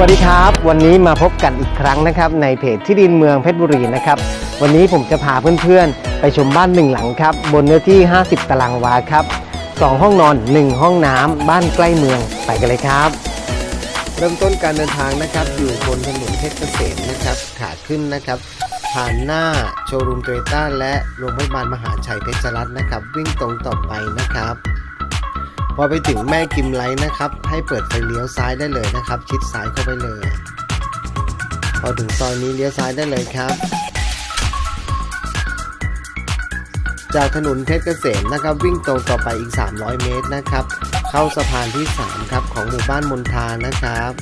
วัสดีครับ วันนี้มาพบกันอีกครั้งนะครับ ในเพจที่ดินเมืองเพชรบุรีนะครับ วันนี้ผมจะพาเพื่อนๆ ไปชมบ้านหนึ่งหลังครับ บนเนื้อที่ 50 ตารางวาครับสองห้องนอน 1 ห้องน้ำบ้านใกล้เมืองไปกันเลยครับ เริ่มต้นการเดินทางนะครับ อยู่บนถนนเพชรเกษมนะครับขาขึ้นนะครับผ่านหน้าโชว์รูมโตโยต้าและโรงพยาบาลมหาชัยเพชรรัตน์นะครับ วิ่งตรงต่อไปนะครับ พอไปถึงแม่กิมไลท์นะครับ ให้เปิดไฟเลี้ยวซ้ายได้เลยนะครับ ชิดซ้ายเข้าไปเลย พอถึงซอยนี้เลี้ยวซ้ายได้เลยครับ จากถนนเพชรเกษมนะครับ วิ่งตรงต่อไปอีก 300 เมตรนะครับ เข้าสะพานที่ 3 ครับ ของหมู่บ้านมนทานะครับ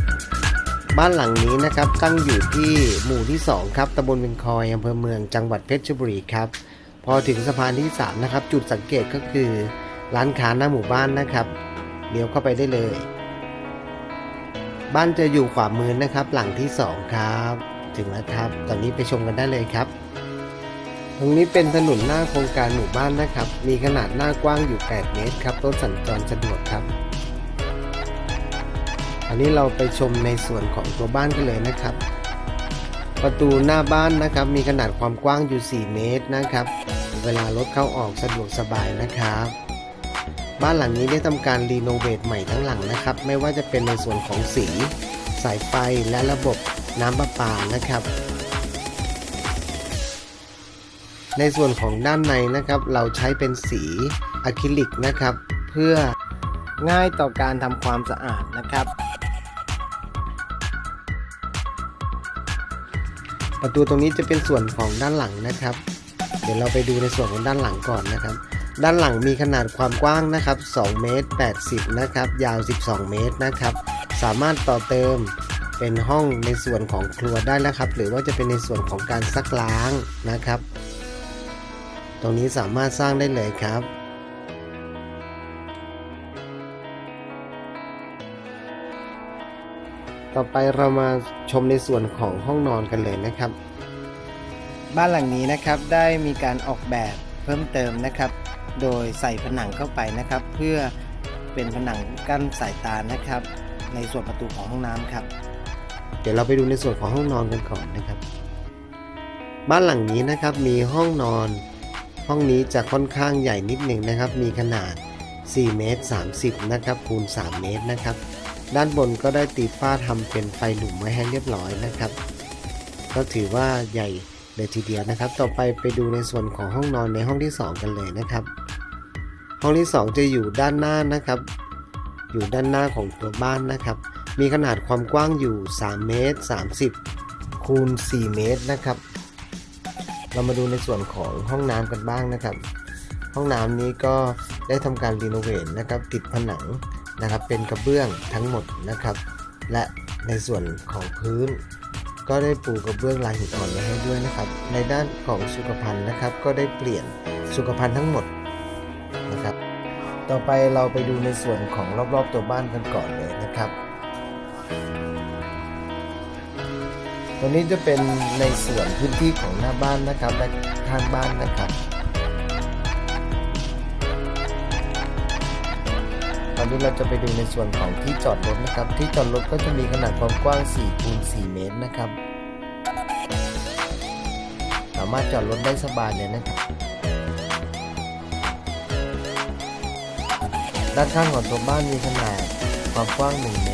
บ้านหลังนี้นะครับตั้งอยู่ที่หมู่ที่ 2 ครับตำบลเวียงคอยอำเภอเมืองจังหวัดเพชรบุรีครับ พอถึงสะพานที่ 3 นะครับ จุดสังเกตก็คือ ร้านค้าหน้าหมู่บ้านนะครับเลี้ยวเข้าไปได้เลย บ้านจะอยู่ขวามือนะครับ หลังที่ 2 ครับ ถึงแล้วครับ ตอนนี้ไปชมกันได้เลยครับ ตรงนี้เป็นถนนหน้าโครงการหมู่บ้านนะครับ มีขนาดหน้ากว้างอยู่ 8 เมตรครับรถสัญจรสะดวกครับอันนี้เราไปชมในส่วนของตัวบ้านกันเลยนะครับประตูหน้าบ้านนะครับมีขนาดความกว้างอยู่ 4 เมตรนะครับ เวลารถเข้าออกสะดวกสบายนะครับ บ้านหลังนี้ได้ทำการรีโนเวทใหม่ทั้งหลังนะครับ ไม่ว่าจะเป็นในส่วนของสี สายไฟและระบบน้ำประปานะครับ ในส่วนของด้านในนะครับ เราใช้เป็นสีอะคริลิกนะครับ เพื่อง่ายต่อการทำความสะอาดนะครับประตูตรงนี้จะเป็นส่วนของด้านหลังนะครับ เดี๋ยวเราไปดูในส่วนของด้านหลังก่อนนะครับ ด้านหลังมีขนาดความกว้างนะครับ2เมตร80 นะครับ ยาว 12 เมตรนะครับ สามารถต่อเติมเป็นห้องในส่วนของครัวได้แล้วครับ หรือว่าจะเป็นในส่วนของการซักล้างนะครับ ตรงนี้สามารถสร้างได้เลยครับต่อไปเรามาชมในส่วนของห้องนอนกันเลยนะครับ บ้านหลังนี้นะครับได้มีการออกแบบ เพิ่มเติมนะครับ โดยใส่ผนังเข้าไปนะครับ เพื่อเป็นผนังกั้นสายตานะครับ ในส่วนประตูของห้องน้ำครับ เดี๋ยวเราไปดูในส่วนของห้องนอนกันก่อนนะครับ บ้านหลังนี้นะครับมีห้องนอน ห้องนี้จะค่อนข้างใหญ่นิดหนึ่งนะครับ มีขนาด 4 เมตร 30 นะครับคูณ 3 เมตรนะครับ ด้านบนก็ได้ตีฝ้าทำเป็นไฟหลุมไว้ให้เรียบร้อยนะครับ ก็ถือว่าใหญ่ เลยทีเดียวนะครับ ต่อไปไปดูในส่วนของห้องนอนในห้องที่ 2 กันเลยนะครับ ห้องที่ 2 จะอยู่ด้านหน้านะครับ อยู่ด้านหน้าของตัวบ้านนะครับ มีขนาดความกว้างอยู่ 3 เมตร 30 คูณ 4 เมตรนะครับ เรามาดูในส่วนของห้องน้ำกันบ้างนะครับ ห้องน้ำนี้ก็ได้ทำการรีโนเวทนะครับ ติดผนังนะครับ เป็นกระเบื้องทั้งหมดนะครับ และในส่วนของพื้น ก็ได้ปูกระเบื้องลายหินอ่อนไว้ให้ด้วยนะครับ ในด้านของสุขภัณฑ์นะครับ ก็ได้เปลี่ยนสุขภัณฑ์ทั้งหมดนะครับ ต่อไปเราไปดูในส่วนของรอบๆตัวบ้านกันก่อนเลยนะครับตัวนี้จะเป็นในส่วนพื้นที่ของหน้าบ้านนะครับและข้างบ้านนะครับ อนนี้เราจะไปดูในส่วนของที่จอดรถนะครับ ที่จอดรถก็จะมีขนาดความกว้าง4คูณ4เมตรนะครับ สามารถจอดรถได้สบายเลยนะครับ ด้านข้างของตัวบ้านมีขนาดความกว้าง1เม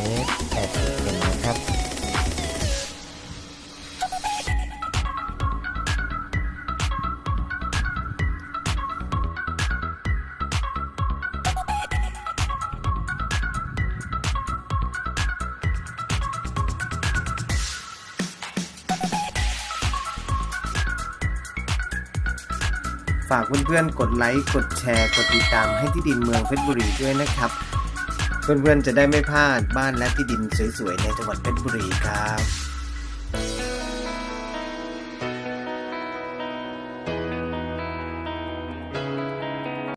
ตร ฝากเพื่อนๆ กดไลค์ กดแชร์ กดติดตามให้ที่ดินเมืองเพชรบุรีด้วยนะครับ เพื่อนๆ จะได้ไม่พลาดบ้านและที่ดินสวยๆ ในจังหวัดเพชรบุรีครับ